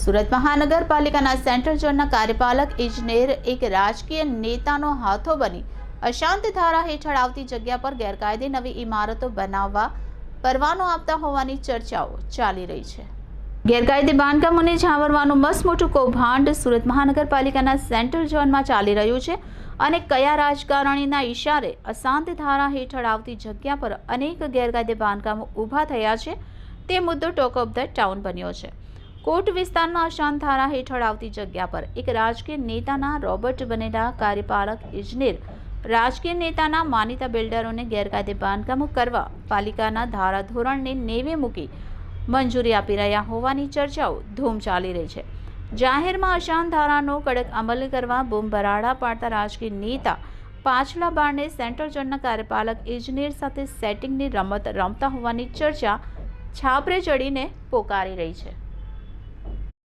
સુરત મહાનગરપાલિકાના સેન્ટ્રલ ઝોનના કાર્યપાલક ઇજનેર એક રાજકીય નેતાનો હાથો બની અશાંત ધારા હેઠળ આવતી જગ્યા પર ગેરકાયદે નવી ઇમારતો બનાવવા પરવાનો આપતા હોવાની ચર્ચાઓ ચાલી રહી છે. ગેરકાયદે બાંધકામોને ઝાવરવાનું મસ્ત મોટું કૌભાંડ સુરત મહાનગરપાલિકાના સેન્ટ્રલ ઝોનમાં ચાલી રહ્યું છે અને કયા રાજકારણીના ઇશારે અશાંત ધારા હેઠળ આવતી જગ્યા પર અનેક ગેરકાયદે બાંધકામો ઊભા થયા છે તે મુદ્દો ટોક ઓફ ધ ટાઉન બન્યો છે. કોટ વિસ્તારમાં અશાંત ધારા હેઠળ આવતી જગ્યા પર એક રાજકીય નેતાના રોબર્ટ બનેલા કાર્યપાલક ઇજનેર, રાજકીય નેતાના માનીતા બિલ્ડરોને ગેરકાયદે બાંધકામો કરવા પાલિકાના ધારાધોરણને નેવે મૂકી મંજૂરી આપી રહ્યા હોવાની ચર્ચાઓ ધૂમ ચાલી રહી છે. જાહેરમાં અશાંત ધારાનો કડક અમલ કરવા બૂમ પાડતા રાજકીય નેતા પાછલા બારને સેન્ટ્રલ ઝોનના કાર્યપાલક ઇજનેર સાથે સેટિંગની રમત રમતા હોવાની ચર્ચા છાપરે ચડીને પોકારી રહી છે.